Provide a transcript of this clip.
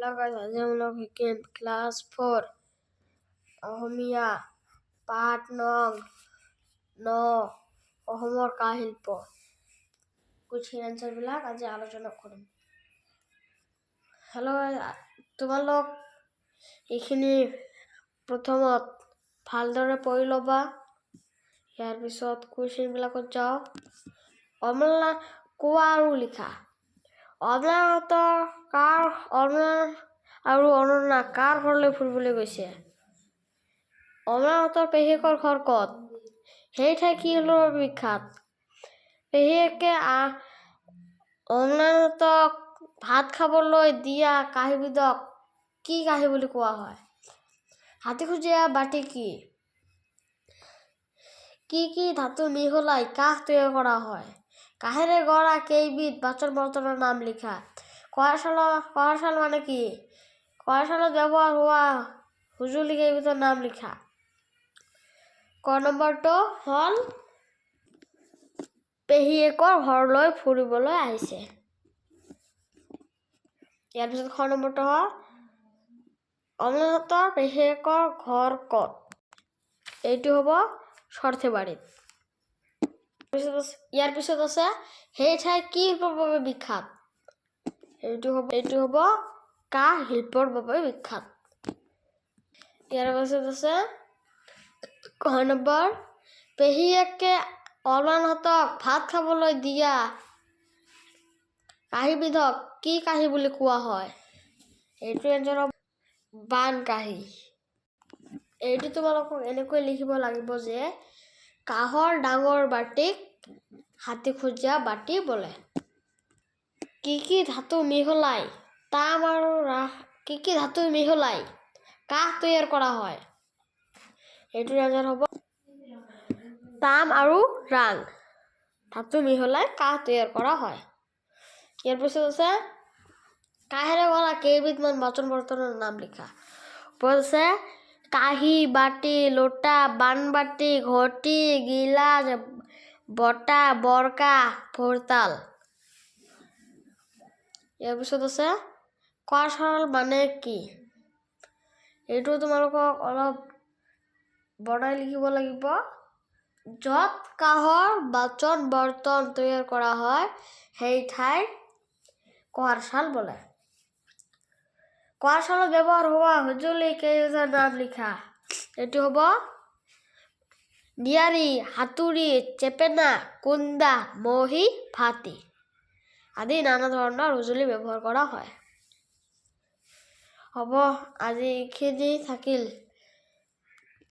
Hello' guys আজি আমরা শিকিম ক্লাছ ফ'ৰ অসমীয়া পাঠ নং ন অসমৰ কা শিল্প কুৱেশ্যন এনচাৰবিলাক আজি আলোচনা কৰিম হেল্ল' তোমালোক এইখিনি প্ৰথমত ভালদৰে পঢ়ি ল'বা ইয়াৰ পিছত কুৱেশ্যনবিলাকত যাওঁ অমলা কোৱা আৰু লিখা অমলাহঁতৰ কাৰ অমলা আৰু অনন্যা কাৰ ঘৰলৈ ফুৰিবলৈ গৈছে? অমলাহঁতৰ পেহীয়েকৰ ঘৰ ক'ত? সেই ঠাই কি বাবে বিখ্যাত? পেহীয়েকে আ- ভাত খাবলৈ দিয়া কাঁহীবিধক কি কাঁহী বুলি কোৱা হয়? হাতীখুজীয়া বাটি কি? কি কি ধাতু মিহলাই কাঁহ তৈয়াৰ কৰা হয়? কাঁহেৰে গঢ়া কেইবিধ বাচন বৰ্তনৰ নাম লিখা। কঁহাৰশালা কঁহাৰশাল মানে কি? কঁহাৰশালত ব্যৱহাৰ হোৱা সঁজুলি কেইবিধৰ নাম লিখা। ক নম্বৰটো হ'ল পেহীয়েকৰ ঘৰলৈ ফুৰিবলৈ আহিছে। ইয়াৰ পিছত খ নম্বৰটো হ'ল অমলাহঁতৰ পেহীয়েকৰ ঘৰ ক'ত? এইটো হ'ব সৰ্থেবাৰীত পিছত ইয়াৰ পিছত আছে, সেই ঠাই কি বাবে বিখ্যাত? এইটো হ'ব এইটো হ'ব কাঁহ শিল্পৰ বাবে বিখ্যাত ইয়াৰ পাছত আছে ক নম্বৰ, পেহীয়েকে অমলাহঁতক ভাত খাবলৈ দিয়া। কাঁহীবিধক কি কাঁহী বুলি কোৱা হয়? এইটো এনচাৰ বান কাঁহী। এইটো তোমালোকক এনেকৈ লিখিব লাগিব যে, কাঁহৰ ডাঙৰ বাটিক হাতীখুজীয়া বাটি বোলে। কি কি ধাতু মিহলাই? তাম আৰু ৰাস কি কি ধাতু মিহলাই? কাঁহ তৈয়াৰ কৰা হয়? এইটোৰ আঞ্জাৰ হ'ব। তাম আৰু ৰাং। ধাতু মিহলাই কাঁহ তৈয়াৰ কৰা হয়। ইয়াৰ পিছত আছে, কাঁহেৰে গঢ়া কেইবিধমান বাচন বৰ্তনৰ নাম লিখা। ওপৰত আছে, কাঁহী বাতি লোটা বানবাতি ঘটি, গিলাচ, বটা, বৰকা, ভৰতাল। ইয়াৰ পিছত আছে কঁহাৰশাল মানে কি? এইটো তোমালোকক অলপ বনাই লিখিব লাগিব। য'ত কাঁহৰ বাচন বৰ্তন তৈয়াৰ কৰা হয়, সেই ঠাই কঁহাৰশাল বোলে। কঁহাৰশালত ব্যৱহাৰ হোৱা সঁজুলি কেইবিধৰ নাম লিখা। এইটো হ'ব নিয়াৰী, হাতুৰী, চেপেনা, কুন্দা, মহি ফাটি আদি নানা ধৰণৰ সঁজুলি ব্যৱহাৰ কৰা হয়। হ'ব আজি এইখিনি থাকিল।